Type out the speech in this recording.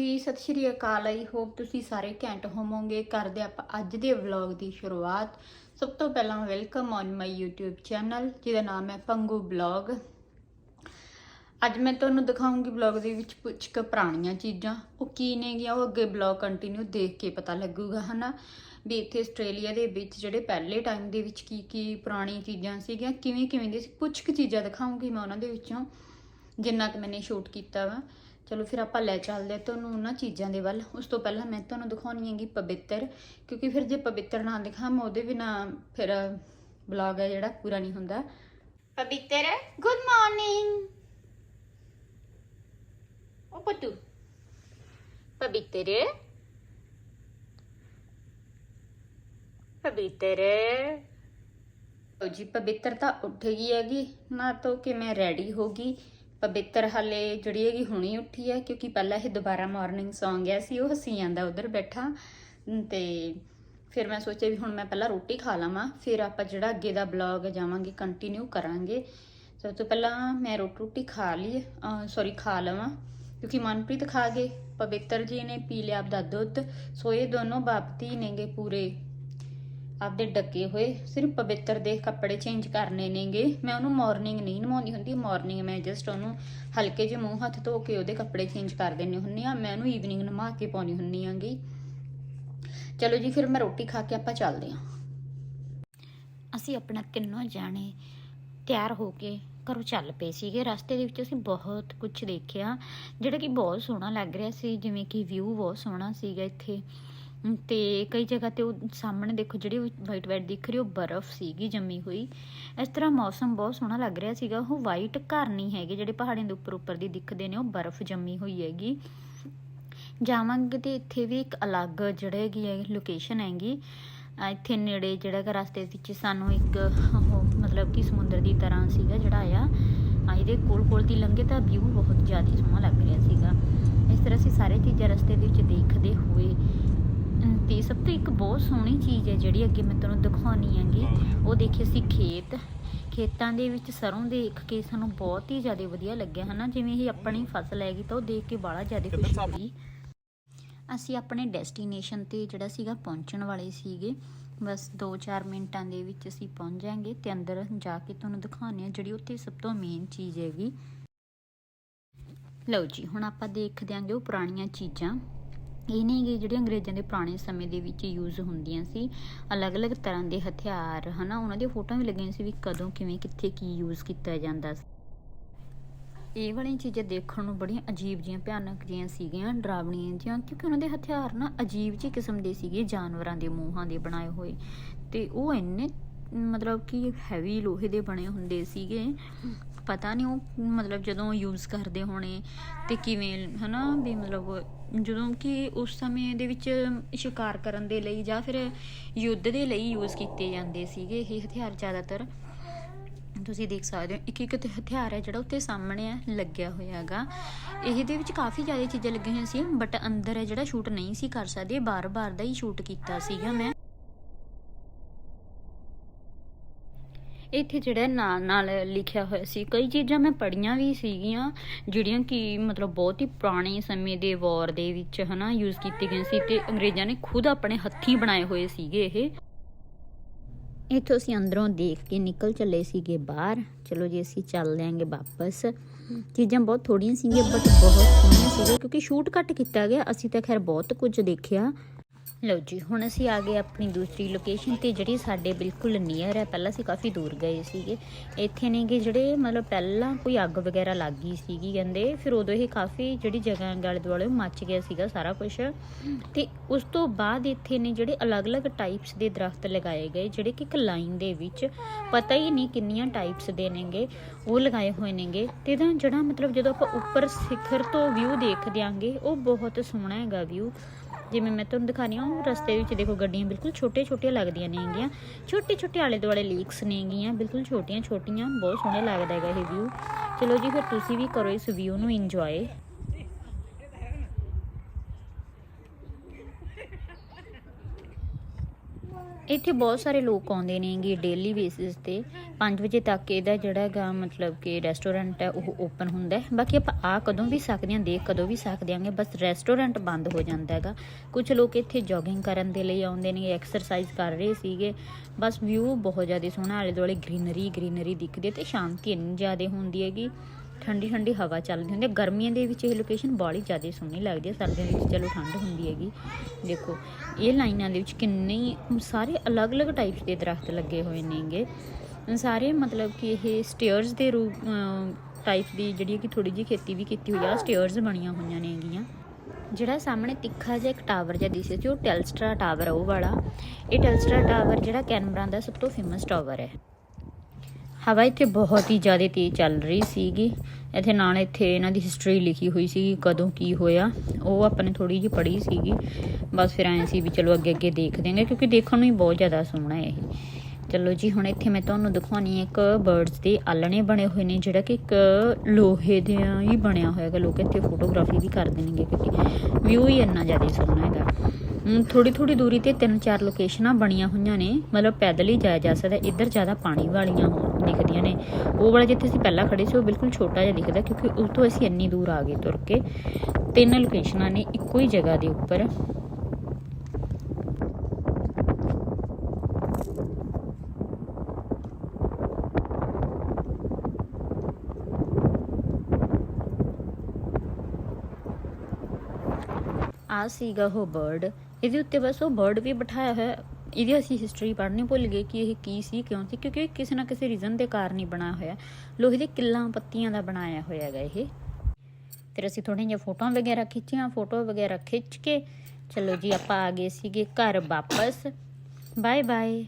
ਜੀ, ਸਤਿ ਸ਼੍ਰੀ ਅਕਾਲ ਆਈ, ਹੋਪ ਤੁਸੀਂ ਸਾਰੇ ਘੈਂਟ ਹੋਵੋਗੇ। ਕਰਦੇ ਆਪਾਂ ਅੱਜ ਦੇ ਵਲੌਗ ਦੀ ਸ਼ੁਰੂਆਤ। ਸਭ ਤੋਂ ਪਹਿਲਾਂ welcome on my YouTube channel ਜਿਹਦਾ ਨਾਮ ਹੈ ਪੰਗੂ ਵਲੌਗ। ਅੱਜ ਮੈਂ ਤੁਹਾਨੂੰ ਦਿਖਾਉਂਗੀ ਵਲੌਗ ਦੇ ਵਿੱਚ ਕੁਝ ਕੁ ਪੁਰਾਣੀਆਂ ਚੀਜ਼ਾਂ। ਉਹ ਕੀ ਨੇਗੀਆਂ, ਉਹ ਅੱਗੇ ਵਲੌਗ ਕੰਟੀਨਿਊ ਦੇਖ ਕੇ ਪਤਾ ਲੱਗੂਗਾ, ਹਨਾ? ਵੀ ਇੱਥੇ ਆਸਟ੍ਰੇਲੀਆ ਦੇ ਵਿੱਚ ਜਿਹੜੇ ਪਹਿਲੇ ਟਾਈਮ ਦੇ ਵਿੱਚ ਕੀ ਕੀ ਪੁਰਾਣੀ ਚੀਜ਼ਾਂ ਸੀਗੀਆਂ ਕਿਵੇਂ ਕਿਵੇਂ ਦੀ ਸੀ। ਕੁਝ ਕੁ ਚੀਜ਼ਾਂ ਦਿਖਾਉਂਗੀ ਮੈਂ ਉਹਨਾਂ ਦੇ ਵਿੱਚੋਂ, ਜਿੰਨਾ ਕਿ ਮੈਨੇ ਸ਼ੂਟ ਕੀਤਾ ਵਾ। ਚਲੋ ਫਿਰ ਆਪਾਂ ਲੈ ਚੱਲਦੇ ਤੁਹਾਨੂੰ ਉਹਨਾਂ ਚੀਜ਼ਾਂ ਦੇ ਵੱਲ। ਉਸ ਤੋਂ ਪਹਿਲਾਂ ਮੈਂ ਤੁਹਾਨੂੰ ਦਿਖਾਉਣੀ ਹੈਗੀ ਪਵਿੱਤਰ ਕਿਉਂਕਿ ਫਿਰ ਜੇ ਪਵਿੱਤਰ ਨਾ ਦਿਖਾਵਾਂ ਉਹਦੇ ਬਿਨਾ ਫਿਰ ਬਲੌਗ ਹੈ ਜਿਹੜਾ ਪੂਰਾ ਨਹੀਂ ਹੁੰਦਾ। ਪਵਿੱਤਰ ਗੁੱਡ ਮਾਰਨਿੰਗ ਉਹ ਪਟੂ ਪਵਿੱਤਰ। ਪਵਿੱਤਰ। ਜੀ ਪਵਿੱਤਰ ਤਾਂ ਉੱਠ ਗਈ ਹੈਗੀ। ਨਾ ਤੋਂ ਕਿ ਮੈਂ ਰੈਡੀ ਹੋ ਗਈ। ਪਵਿੱਤਰ ਹਲੇ ਜਿਹੜੀ ਹੈਗੀ ਹੁਣੀ ਉੱਠੀ ਹੈ, ਕਿਉਂਕਿ ਪਹਿਲਾਂ ਇਹ ਦੁਬਾਰਾ ਮਾਰਨਿੰਗ ਸੌਂ ਗਿਆ ਸੀ ਉਹ ਹੱਸੀ ਜਾਂਦਾ ਉਧਰ ਬੈਠਾ। ਅਮ ਤੇ ਫਿਰ ਮੈਂ ਸੋਚਿਆ ਵੀ ਹੁਣ ਮੈਂ ਪਹਿਲਾਂ ਰੋਟੀ ਖਾ ਲਵਾਂ, ਫਿਰ ਆਪਾਂ ਜਿਹੜਾ ਅੱਗੇ ਦਾ ਬਲੌਗ ਜਾਵਾਂਗੇ ਕੰਟੀਨਿਊ ਕਰਾਂਗੇ। ਸਭ ਤੋਂ ਪਹਿਲਾਂ ਮੈਂ ਰੋਟੀ ਰੋਟੀ ਖਾ ਲਈ ਸੌਰੀ ਖਾ ਲਵਾਂ, ਕਿਉਂਕਿ ਮਨਪ੍ਰੀਤ ਖਾ ਗਏ। ਪਵਿੱਤਰ ਜੀ ਨੇ ਪੀ ਲਿਆ ਆਪਦਾ ਦੁੱਧ, ਸੋ ਇਹ ਦੋਨੋਂ ਬਾਪਤੀ ਨੇਗੇ ਪੂਰੇ ਆਪਦੇ ਡੱਕੇ ਹੋਏ, ਸਿਰਫ ਪਵਿੱਤਰ ਦੇ ਕੱਪੜੇ ਚੇਂਜ ਕਰਨੇ ਨੇਗੇ। ਮੈਂ ਉਹਨੂੰ ਮਾਰਨਿੰਗ ਨਹੀਂ ਨਵਾਉਂਦੀ ਹੁੰਦੀ ਮਾਰਨਿੰਗ ਮੈਂ ਜਸਟ ਉਹਨੂੰ ਹਲਕੇ ਜਿਹੇ ਮੂੰਹ ਹੱਥ ਧੋ ਕੇ ਉਹਦੇ ਕੱਪੜੇ ਚੇਂਜ ਕਰ ਦਿੰਨੀ ਹੁੰਨੀ ਆ ਮੈਂ ਉਹਨੂੰ ਈਵਨਿੰਗ ਨਵਾ ਕੇ ਪਾਉਣੀ ਹੁੰਨੀ ਆਂਗੀ ਚਲੋ ਜੀ, ਫਿਰ ਮੈਂ ਰੋਟੀ ਖਾ ਕੇ ਆਪਾਂ ਚੱਲਦੇ ਆਂ ਅਸੀਂ ਆਪਣਾ ਤਿੰਨੋਂ ਜਾਣੇ ਤਿਆਰ ਹੋ ਕੇ ਘਰੋਂ ਚੱਲ ਪਏ ਸੀਗੇ। ਰਸਤੇ ਦੇ ਵਿੱਚ ਅਸੀਂ ਬਹੁਤ ਕੁਝ ਦੇਖਿਆ। ਜਿਹੜਾ ਕਿ ਬਹੁਤ ਸੋਹਣਾ ਲੱਗ ਰਿਹਾ ਸੀ, ਜਿਵੇਂ ਕਿ ਵਿਊ ਬਹੁਤ ਸੋਹਣਾ ਸੀਗਾ ਇੱਥੇ। ਤੇ ਕਈ ਜਗ੍ਹਾ ਤੇ ਉਹ ਸਾਹਮਣੇ ਦੇਖੋ ਜਿਹੜੀ ਵਾਈਟ ਵਾਈਟ ਦਿਖ ਰਹੀ, ਉਹ ਬਰਫ਼ ਸੀਗੀ ਜੰਮੀ ਹੋਈ। ਇਸ ਤਰ੍ਹਾਂ ਮੌਸਮ ਬਹੁਤ ਸੋਹਣਾ ਲੱਗ ਰਿਹਾ ਸੀਗਾ। ਉਹ ਵਾਈਟ ਘਰ ਨਹੀਂ ਹੈਗੇ, ਜਿਹੜੇ ਪਹਾੜਾਂ ਦੇ ਉੱਪਰ ਉੱਪਰ ਦੀ ਦਿਖਦੇ ਨੇ, ਉਹ ਬਰਫ਼ ਜੰਮੀ ਹੋਈ ਹੈਗੀ। ਜਾਵਾਂਗੇ ਤੇ ਇੱਥੇ ਵੀ ਇੱਕ ਅਲੱਗ ਜਿਹੜਾ ਹੈਗੀ ਹੈ ਲੋਕੇਸ਼ਨ ਹੈਗੀ। ਇੱਥੇ ਨੇੜੇ ਜਿਹੜਾ ਕਿ ਰਸਤੇ ਵਿੱਚ ਸਾਨੂੰ ਇੱਕ ਉਹ ਮਤਲਬ ਕਿ ਸਮੁੰਦਰ ਦੀ ਤਰ੍ਹਾਂ ਸੀਗਾ ਜਿਹੜਾ ਆ ਇਹਦੇ ਕੋਲ ਕੋਲ ਦੀ ਲੰਘੇ ਤਾਂ ਵਿਊ ਬਹੁਤ ਜ਼ਿਆਦਾ ਸੋਹਣਾ ਲੱਗ ਰਿਹਾ ਸੀਗਾ। ਇਸ ਤਰ੍ਹਾਂ ਅਸੀਂ ਸਾਰੇ ਚੀਜ਼ਾਂ ਰਸਤੇ ਦੇ ਵਿੱਚ ਦੇਖਦੇ ਹੋਏ ਤੇ ਸਭ ਤੋਂ ਇੱਕ ਬਹੁਤ ਸੋਹਣੀ ਚੀਜ਼ ਹੈ ਜਿਹੜੀ ਅੱਗੇ ਮੈਂ ਤੁਹਾਨੂੰ ਦਿਖਾਉਣੀ ਹੈਗੀ ਉਹ ਦੇਖੇ ਸੀ ਖੇਤ। ਖੇਤਾਂ ਦੇ ਵਿੱਚ ਸਰੋਂ ਦੇਖ ਕੇ ਸਾਨੂੰ ਬਹੁਤ ਹੀ ਜ਼ਿਆਦਾ ਵਧੀਆ ਲੱਗਿਆ ਹਨਾ? ਜਿਵੇਂ ਇਹ ਆਪਣੀ ਫਸਲ ਹੈਗੀ ਤਾਂ ਉਹ ਦੇਖ ਕੇ ਬੜਾ ਜ਼ਿਆਦਾ ਖੁਸ਼ੀ ਹੋਈ। ਅਸੀਂ ਆਪਣੇ ਡੈਸਟੀਨੇਸ਼ਨ ਤੇ ਜਿਹੜਾ ਸੀਗਾ ਪਹੁੰਚਣ ਵਾਲੇ ਸੀਗੇ। ਬਸ 2-4 ਮਿੰਟਾਂ ਦੇ ਵਿੱਚ ਅਸੀਂ ਪਹੁੰਚ ਜਾਾਂਗੇ ਤੇ ਅੰਦਰ ਜਾ ਕੇ ਤੁਹਾਨੂੰ ਦਿਖਾਉਂਦੇ ਆ ਜਿਹੜੀ ਉੱਥੇ ਸਭ ਤੋਂ ਮੇਨ ਚੀਜ਼ ਹੈਗੀ। ਲਓ ਜੀ ਹੁਣ ਆਪਾਂ ਦੇਖਦੇ ਆਂਗੇ ਉਹ ਪੁਰਾਣੀਆਂ ਚੀਜ਼ਾਂ। ਇਹ ਨਹੀਂ ਕਿ ਜਿਹੜੇ ਅੰਗਰੇਜ਼ਾਂ ਦੇ ਪੁਰਾਣੇ ਸਮੇਂ ਦੇ ਵਿੱਚ ਯੂਜ਼ ਹੁੰਦੀਆਂ ਸੀ, ਅਲੱਗ-ਅਲੱਗ ਤਰ੍ਹਾਂ ਦੇ ਹਥਿਆਰ, ਹਨਾ, ਉਹਨਾਂ ਦੀਆਂ ਫੋਟੋਆਂ ਵੀ ਲੱਗੀਆਂ ਸੀ ਵੀ ਕਦੋਂ ਕਿਵੇਂ, ਕਿੱਥੇ ਕੀ ਯੂਜ਼ ਕੀਤਾ ਜਾਂਦਾ ਸੀ। ਇਹ ਵਾਲੀਆਂ ਚੀਜ਼ਾਂ ਦੇਖਣ ਨੂੰ ਬੜੀਆਂ ਅਜੀਬ ਜੀਆਂ ਭਿਆਨਕ ਜੀਆਂ ਸੀਗੀਆਂ, ਡਰਾਵਣੀਆਂ ਜੀਆਂ ਕਿਉਂਕਿ ਉਹਨਾਂ ਦੇ ਹਥਿਆਰ ਨਾ ਅਜੀਬ ਜਿਹੇ ਕਿਸਮ ਦੇ ਸੀਗੇ, ਜਾਨਵਰਾਂ ਦੇ ਮੂੰਹਾਂ ਦੇ ਬਣਾਏ ਹੋਏ। ਤੇ ਉਹ ਇੰਨੇ ਮਤਲਬ ਕਿ ਹੈਵੀ ਲੋਹੇ ਦੇ ਬਣੇ ਹੁੰਦੇ ਸੀਗੇ ਪਤਾ ਨਹੀਂ ਉਹ ਮਤਲਬ ਜਦੋਂ ਯੂਜ਼ ਕਰਦੇ ਹੋਣੇ ਤੇ ਕਿਵੇਂ, ਹਨਾ, ਵੀ ਮਤਲਬ ਜਦੋਂ ਕਿ ਉਸ ਸਮੇਂ ਦੇ ਵਿੱਚ ਸ਼ਿਕਾਰ ਕਰਨ ਦੇ ਲਈ ਜਾਂ ਫਿਰ ਯੁੱਧ ਦੇ ਲਈ ਯੂਜ਼ ਕੀਤੇ ਜਾਂਦੇ ਸੀਗੇ ਇਹ ਹਥਿਆਰ ਜ਼ਿਆਦਾਤਰ। ਤੁਸੀਂ ਦੇਖ ਸਕਦੇ ਹੋ ਇੱਕ ਇੱਕ ਹਥਿਆਰ ਹੈ ਜਿਹੜਾ ਉੱਤੇ ਸਾਹਮਣੇ ਹੈ, ਲੱਗਿਆ ਹੋਇਆ ਹੈਗਾ। ਇਹਦੇ ਵਿੱਚ ਕਾਫੀ ਜ਼ਿਆਦਾ ਚੀਜ਼ਾਂ ਲੱਗੀਆਂ ਹੋਈਆਂ ਸੀ ਬਟ ਅੰਦਰ ਹੈ ਜਿਹੜਾ ਸ਼ੂਟ ਨਹੀਂ ਸੀ ਕਰ ਸਕਦੇ, ਬਾਰ-ਬਾਰ ਦਾ ਹੀ ਸ਼ੂਟ ਕੀਤਾ ਸੀਗਾ ਮੈਂ। ਇੱਥੇ ਜਿਹੜਾ ਨਾਲ ਨਾਲ ਲਿਖਿਆ ਹੋਇਆ ਸੀ, ਕਈ ਚੀਜ਼ਾਂ ਮੈਂ ਪੜੀਆਂ ਵੀ ਸੀਗੀਆਂ, ਜਿਹੜੀਆਂ ਕਿ ਮਤਲਬ ਬਹੁਤ ਹੀ ਪੁਰਾਣੇ ਸਮੇਂ ਦੇ ਵਾਰ ਦੇ ਵਿੱਚ ਹਨਾ ਯੂਜ਼ ਕੀਤੀ ਗਈਆਂ ਸੀ ਤੇ ਅੰਗਰੇਜ਼ਾਂ ਨੇ ਖੁਦ ਆਪਣੇ ਹੱਥੀਂ ਬਣਾਏ ਹੋਏ ਸੀਗੇ ਇਹ। ਇੱਥੋਂ ਅਸੀਂ ਅੰਦਰੋਂ ਦੇਖ ਕੇ ਨਿਕਲ ਚੱਲੇ ਸੀਗੇ ਬਾਹਰ। ਚਲੋ ਜੀ, ਅਸੀਂ ਚੱਲ ਆਂਗੇ ਵਾਪਸ। ਚੀਜ਼ਾਂ ਬਹੁਤ ਥੋੜੀਆਂ ਸੀਗੀਆਂ ਬਟ ਬਹੁਤ ਸੋਹਣੀਆਂ ਸੀਗੀਆਂ, ਕਿਉਂਕਿ ਸ਼ੂਟ ਘੱਟ ਕੀਤਾ ਗਿਆ। ਅਸੀਂ ਤਾਂ ਖੈਰ ਬਹੁਤ ਕੁਝ ਦੇਖਿਆ। ਲਓ ਜੀ, ਹੁਣ ਅਸੀਂ ਆ ਗਏ ਆਪਣੀ ਦੂਸਰੀ ਲੋਕੇਸ਼ਨ ਤੇ ਜਿਹੜੀ ਸਾਡੇ ਬਿਲਕੁਲ ਨੀਅਰ ਹੈ। ਪਹਿਲਾਂ ਅਸੀਂ ਕਾਫੀ ਦੂਰ ਗਏ ਸੀਗੇ। ਇੱਥੇ ਨੇਗੇ ਜਿਹੜੇ ਮਤਲਬ ਪਹਿਲਾਂ ਕੋਈ ਅੱਗ ਵਗੈਰਾ ਲੱਗ ਗਈ ਸੀਗੀ ਕਹਿੰਦੇ। ਫਿਰ ਉਦੋਂ ਇਹ ਕਾਫੀ ਜਿਹੜੀ ਜਗ੍ਹਾ ਗਾਲੇ ਦੁਆਲੇ ਮੱਚ ਗਿਆ ਸੀਗਾ ਸਾਰਾ ਕੁਝ ਤੇ ਉਸ ਤੋਂ ਬਾਅਦ ਇੱਥੇ ਨੇ ਜਿਹੜੇ ਅਲੱਗ-ਅਲੱਗ ਟਾਈਪਸ ਦੇ ਦਰਖਤ ਲਗਾਏ ਗਏ, ਜਿਹੜੇ ਕਿ ਇੱਕ ਲਾਈਨ ਦੇ ਵਿੱਚ ਪਤਾ ਹੀ ਨਹੀਂ ਕਿੰਨੀਆਂ ਟਾਈਪਸ ਦੇ ਨੇਗੇ, ਉਹ ਲਗਾਏ ਹੋਏ ਨੇਗੇ। ਤੇ ਇਹਦਾ ਜਿਹੜਾ ਮਤਲਬ ਜਦੋਂ ਆਪਾਂ ਉੱਪਰ ਸਿਖਰ ਤੋਂ ਵਿਊ ਦੇਖਦੇ ਆਂਗੇ, ਉਹ ਬਹੁਤ ਸੋਹਣਾ ਹੈਗਾ ਵਿਊ ਜਿਵੇਂ ਮੈਂ ਤੁਹਾਨੂੰ ਦਿਖਾਣੀ ਹਾਂ ਉਹ ਰਸਤੇ ਵਿੱਚ ਦੇਖੋ ਗੱਡੀਆਂ ਬਿਲਕੁਲ ਛੋਟੇ ਛੋਟੀਆਂ ਲੱਗਦੀਆਂ ਨੇਗੀਆਂ ਛੋਟੇ ਛੋਟੇ ਆਲੇ ਦੁਆਲੇ ਲੀਕਸ ਨੇਗੀਆਂ ਬਿਲਕੁਲ ਛੋਟੀਆਂ ਛੋਟੀਆਂ, ਬਹੁਤ ਸੋਹਣੇ ਲੱਗਦਾ ਹੈਗਾ ਇਹ ਵਿਊ ਚਲੋ ਜੀ, ਫਿਰ ਤੁਸੀਂ ਵੀ ਕਰੋ ਇਸ ਵਿਊ ਨੂੰ ਇੰਜੋਏ ਇੱਥੇ ਬਹੁਤ ਸਾਰੇ ਲੋਕ ਆਉਂਦੇ ਨੇਗੇ ਡੇਲੀ ਬੇਸਿਸ ਤੇ। 5 ਵਜੇ ਤੱਕ ਇਹਦਾ ਜਿਹੜਾ ਹੈਗਾ ਮਤਲਬ ਕਿ ਰੈਸਟੋਰੈਂਟ ਹੈ, ਉਹ ਓਪਨ ਹੁੰਦਾ ਹੈ। ਬਾਕੀ ਆਪਾਂ ਆ ਕਦੋਂ ਵੀ ਸਕਦੇ ਹਾਂ, ਦੇਖ ਕਦੋਂ ਵੀ ਸਕਦੇ ਆਂਗੇ ਬਸ ਰੈਸਟੋਰੈਂਟ ਬੰਦ ਹੋ ਜਾਂਦਾ ਹੈਗਾ। ਕੁਝ ਲੋਕ ਇੱਥੇ ਜੋਗਿੰਗ ਕਰਨ ਦੇ ਲਈ ਆਉਂਦੇ ਨੇ ਐਕਸਰਸਾਈਜ਼ ਕਰ ਰਹੇ ਸੀਗੇ। ਬਸ ਵਿਊ ਬਹੁਤ ਜ਼ਿਆਦਾ ਸੋਹਣਾ, ਆਲੇ ਦੁਆਲੇ ਗ੍ਰੀਨਰੀ ਗ੍ਰੀਨਰੀ ਦਿਖਦੀ ਹੈ ਤੇ ਸ਼ਾਂਤੀ ਇੰਨੀ ਜ਼ਿਆਦਾ ਹੁੰਦੀ ਹੈਗੀ। ਠੰਡੀ ਠੰਡੀ ਹਵਾ ਚੱਲਦੀ ਹੁੰਦੀ ਹੈ ਗਰਮੀਆਂ ਦੇ ਵਿੱਚ ਇਹ ਲੋਕੇਸ਼ਨ ਬਾਹਲੀ ਜ਼ਿਆਦਾ ਸੋਹਣੀ ਲੱਗਦੀ ਹੈ ਸਰਦੀਆਂ ਦੇ ਵਿੱਚ ਚਲੋ ਠੰਡ ਹੁੰਦੀ ਹੈਗੀ। ਦੇਖੋ, ਇਹ ਲਾਈਨਾਂ ਦੇ ਵਿੱਚ ਕਿੰਨੇ ਸਾਰੇ ਅਲੱਗ-ਅਲੱਗ ਟਾਈਪਸ ਦੇ ਦਰਖਤ ਲੱਗੇ ਹੋਏ ਨੇਗੇ। ਸਾਰੇ ਮਤਲਬ ਕਿ ਇਹ ਸਟੇਅਰਸ ਦੇ ਰੂਪ ਟਾਈਪ ਦੀ ਜਿਹੜੀ ਕਿ ਥੋੜੀ ਜਿਹੀ ਖੇਤੀ ਵੀ ਕੀਤੀ ਹੋਈ ਆ ਸਟੇਅਰਸ ਬਣੀਆਂ ਹੋਈਆਂ ਨੇਗੀਆਂ। ਜਿਹੜਾ ਸਾਹਮਣੇ ਤਿੱਖਾ ਜਿਹਾ ਇੱਕ ਟਾਵਰ ਜਿਹਾ ਦਿਸੇ ਸੀ, ਉਹ ਟੈਲਸਟਰਾ ਟਾਵਰ ਆ, ਉਹ ਵਾਲਾ। ਇਹ ਟੈਲਸਟਰਾ ਟਾਵਰ ਜਿਹੜਾ ਕੈਨਬਰਾ ਦਾ ਸਭ ਤੋਂ ਫੇਮਸ ਟਾਵਰ ਹੈ। ਹਵਾ ਇੱਥੇ ਬਹੁਤ ਹੀ ਜ਼ਿਆਦਾ ਤੇਜ਼ ਚੱਲ ਰਹੀ ਸੀਗੀ। ਇੱਥੇ ਨਾਲ ਇੱਥੇ ਇਹਨਾਂ ਦੀ ਹਿਸਟਰੀ ਲਿਖੀ ਹੋਈ ਸੀ ਕਦੋਂ ਕੀ ਹੋਇਆ। ਉਹ ਆਪਣੇ ਨੇ ਥੋੜੀ ਜਿਹੀ ਪੜ੍ਹੀ ਸੀਗੀ। ਬਸ ਫਿਰ ਐਂ ਸੀ ਵੀ ਚਲੋ ਅੱਗੇ ਅੱਗੇ ਦੇਖਦੇ ਦੇਂਗੇ ਕਿਉਂਕਿ ਦੇਖਣ ਨੂੰ ਹੀ ਬਹੁਤ ਜ਼ਿਆਦਾ ਸੋਹਣਾ ਹੈ ਇਹ। ਚਲੋ ਜੀ, ਹੁਣ ਇੱਥੇ ਮੈਂ ਤੁਹਾਨੂੰ ਦਿਖਾਉਣੀ ਹੈ ਇੱਕ ਬਰਡਸ ਦੇ ਆਲਣੇ ਬਣੇ ਹੋਏ ਨੇ, ਜਿਹੜਾ ਕਿ ਇੱਕ ਲੋਹੇ ਦੇ ਹੀ ਬਣਿਆ ਹੋਇਆ ਹੈਗਾ। ਲੋਕ ਇੱਥੇ ਫੋਟੋਗ੍ਰਾਫੀ ਵੀ ਕਰਦੇ ਨੇਗੇ ਕਿਉਂਕਿ ਵਿਊ ਹੀ ਇੰਨਾ ਜ਼ਿਆਦਾ ਸੋਹਣਾ ਹੈਗਾ। ਥੋੜੀ ਥੋੜੀ ਦੂਰੀ ਤੇ ਤਿੰਨ ਚਾਰ ਲੋਕੇਸ਼ਨਾਂ ਬਣੀਆਂ ਹੋਈਆਂ ਨੇ। ਮਤਲਬ ਪੈਦਲ ਹੀ ਜਾਇਆ ਜਾ ਸਕਦਾ, ਇੱਧਰ ਜ਼ਿਆਦਾ ਪਾਣੀ ਵਾਲੀਆਂ ਦਿਖਦੀਆਂ ਨੇ। ਉਹ ਵਾਲਾ ਜਿੱਥੇ ਅਸੀਂ ਪਹਿਲਾਂ ਖੜੇ ਸੀ, ਉਹ ਬਿਲਕੁਲ ਛੋਟਾ ਜਿਹਾ ਦਿਖਦਾ, ਕਿਉਂਕਿ ਉਸ ਤੋਂ ਅਸੀਂ ਇੰਨੀ ਦੂਰ ਆ ਗਏ ਤੁਰ ਕੇ। ਤਿੰਨ ਲੋਕੇਸ਼ਨਾਂ ਨੇ ਇੱਕੋ ਹੀ ਜਗ੍ਹਾ ਦੇ ਉੱਪਰ। ਆ ਸੀਗਾ ਉਹ ਬਰਡ ਇਹਦੇ ਉੱਤੇ ਬਸ ਉਹ ਵਰਡ ਵੀ ਬਿਠਾਇਆ ਹੋਇਆ, ਇਹਦੀ ਅਸੀਂ ਹਿਸਟਰੀ ਪੜ੍ਹਨੀ ਭੁੱਲ ਗਏ ਕਿ ਇਹ ਕੀ ਸੀ, ਕਿਉਂ ਸੀ, ਕਿਉਂਕਿ ਕਿਸੇ ਨਾ ਕਿਸੇ ਰੀਜ਼ਨ ਦੇ ਕਾਰਨ ਹੀ ਬਣਾਇਆ ਹੋਇਆ। ਲੋਹੇ ਦੇ ਕਿੱਲਾਂ ਪੱਤੀਆਂ ਦਾ ਬਣਾਇਆ ਹੋਇਆ ਹੈਗਾ ਇਹ। ਫਿਰ ਅਸੀਂ ਥੋੜ੍ਹੀਆਂ ਜਿਹੀਆਂ ਫੋਟੋਆਂ ਵਗੈਰਾ ਖਿੱਚੀਆਂ, ਫੋਟੋ ਵਗੈਰਾ ਖਿੱਚ ਕੇ, ਚਲੋ ਜੀ ਆਪਾਂ ਆ ਗਏ ਸੀਗੇ ਘਰ ਵਾਪਸ। Bye bye